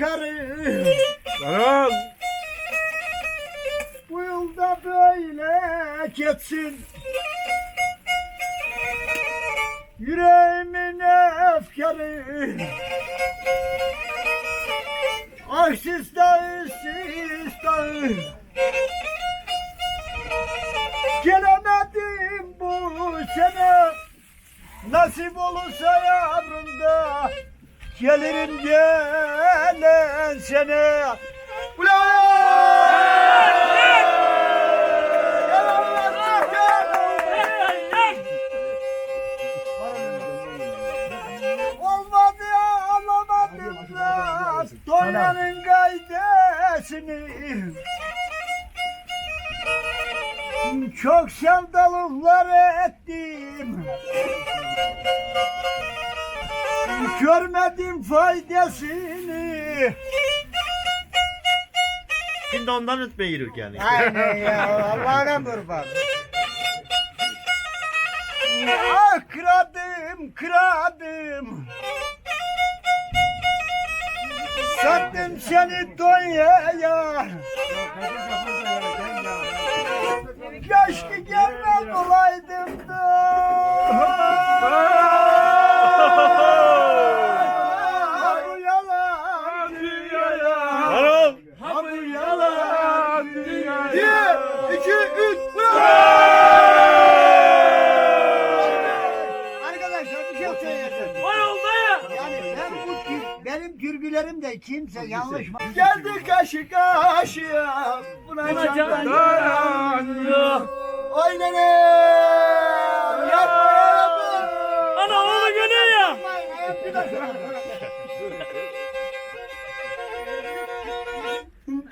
karı Anam. Bu yılda böyle geçsin. Yüreğimin efkarı. Ah siz dağı siz Gelemedim bu sene. Nasip olursa yavrum da Gelirim gelen Olmadı alamadım da Doyanın gaydesini Çok sevdalıklar ettim Görmedim faydasını Şimdi ondan ötmeye yürük yani. Aynen ya Allah'ına kurban. Ah kıradım kıradım. Sattım seni Tonya'ya. Keşke gelmez olaydım de kimse yanlış? Geldi kaşı karşıya buna Buna can can dayanıyor. Aynen öyle. Yapma yapma. Ana oğlu geliyor ya.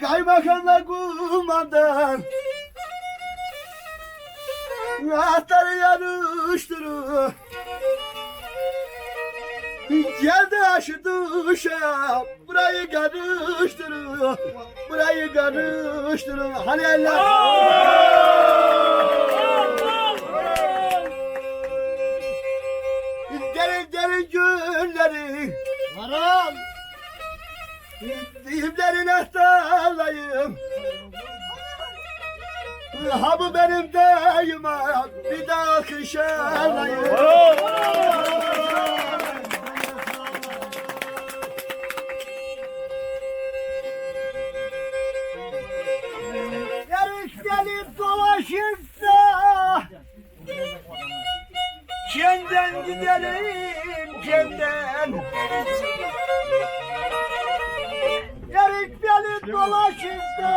Kaymakamla kumandan Atları yarıştırır Geldi aşı duşa Burayı karıştırır Burayı karıştırır Hani eller Derin derin günleri Varam Diplerin ahtarlayım Ha bu benim dayıma Bir daha kışarlayım gelip dolaşıp da Senden gidelim senden Yarış gelip dolaşıp da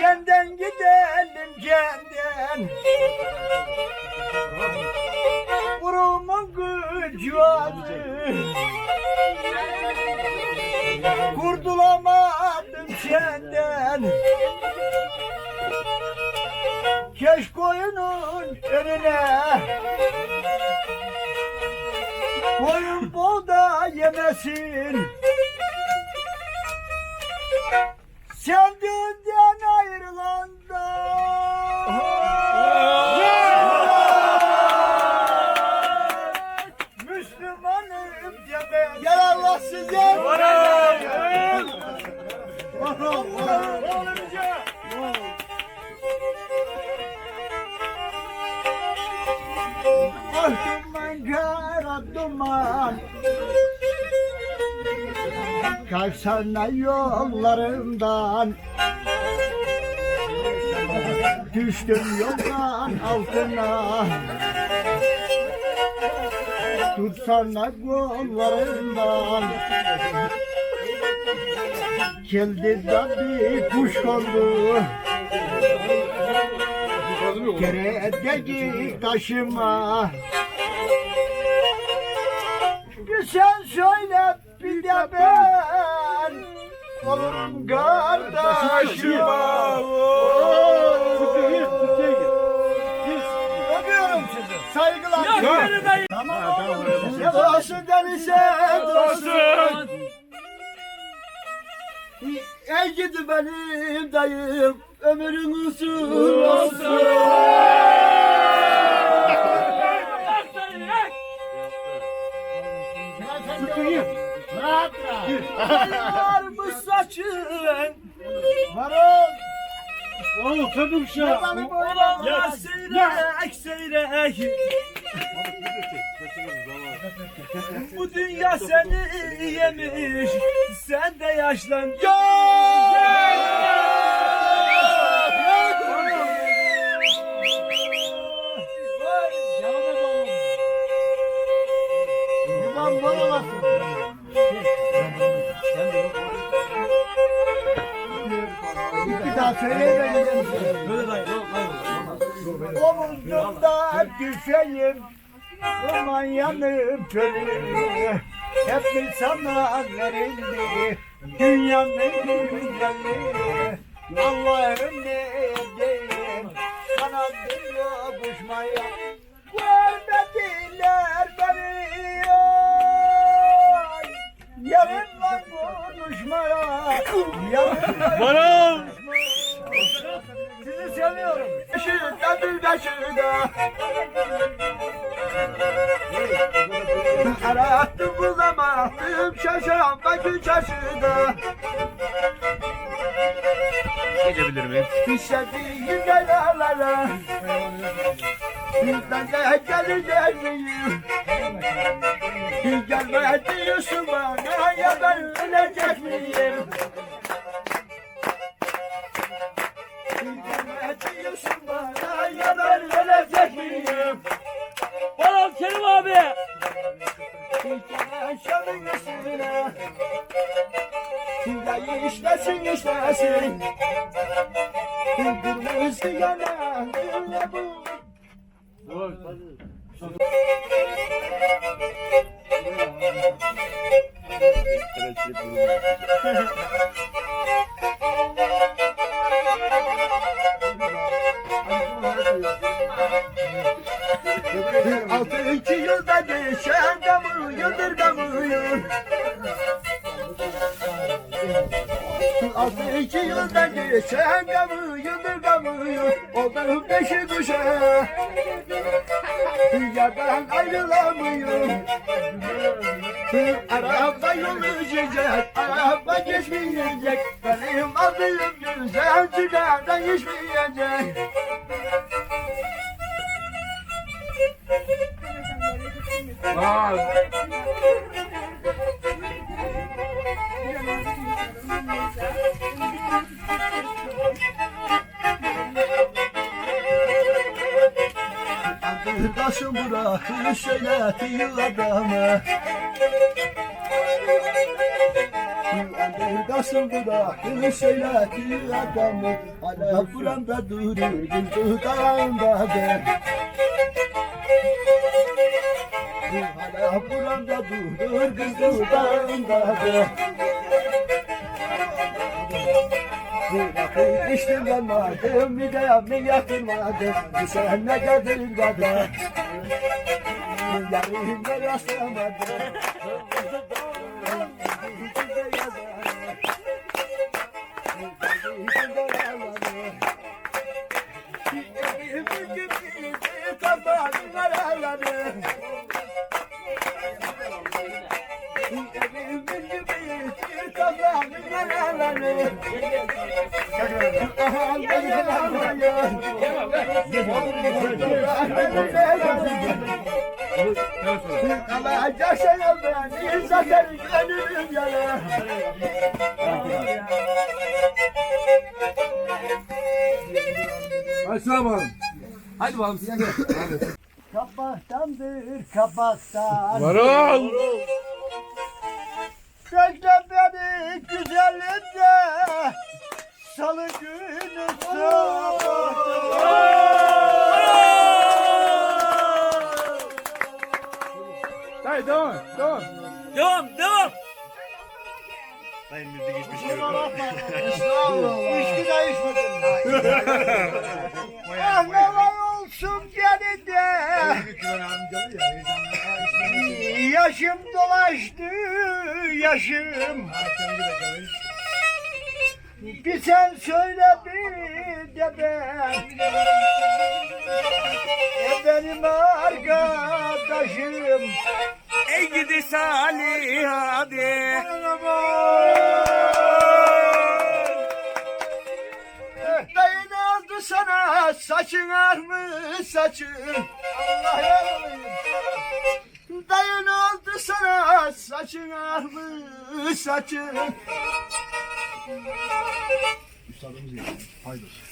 Senden gidelim senden Kurumun gücü adı Kurtulamadım senden Keş koyunun önüne. Koyun buğda yemesin Ah duman kara duman Kalksana yollarımdan. Düştüm yoldan altına. Tutsana kollarımdan. Geldi da bir kuş kondu Keredeki taşıma. Sen söyle bir de ben Olurum kardeşime Öpüyorum sizi Saygılar. Tamam. oğlum Ya dostu denize dostu Ey gidi benim dayım Ömrün uzun Kadın şu Yalanı boyla. Olanlar seyrek seyrek. Bu dünya seni yemiş. Sen de yaşlan. Bir daha söyleyemedim. Böyle dayı. Omuzumda düşeyim Aman yanım körüm Hep mi sana verildi Dünyanın güzelliği Allah'ım ne edeyim Kanadıyla kuşmaya Vermediler beni. Yarınla konuşmaya Yarınla Varol. Seviyorum. Şurada bir de şurada. Arattım bulamadım şaşıran bakın çarşıda. Geçebilir miyim? Hissettiğim belalara. Bizden de geleceğiz miyim? Gelme diyorsun bana ya ben ölecek miyim? Abi. Aşağının üstüne Şimdi işlesin işlesin. Kırmızı yanağına bu Altı iki yılda geçen damı yıldırgamıyor Altı iki yılda geçen damı yıldırgamıyor Oldu beşi düşe. Yerden ayrılamıyor Araba geçecek, araba geçmeyecek. Benim adım güzel, sigara içmeyecek Arkadaşım bırakın söyletiyor adamı. Arkadaşım bırakın söyletiyor adamı. Hala buramda durur güldü dağında de Hala buramda durur güldü dağında Bırakın içtim ben madem bir de yatırmadım Bu sen ne kadar Yarın rastlamadım Kalacak şey Hadi sıra bakalım. Hadi bakalım siz de. Hadi. Kapaktandır kapaktan. Varol. Bekle beni güzelince Salı günü Hadi devam et. Devam. Devam devam. Sayın müzik hiçbir şey yok. bakma. İçki de içmedim. Ah ne var olsun geri de. Yaşım dolaştı yaşım. Bir sen söyle bir de ben. E benim arkadaşım. Ey gidi Salih abi. Saçın armış saçın. Allah yaralıyım. Dayın aldı sana saçın armış saçın.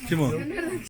Kim o?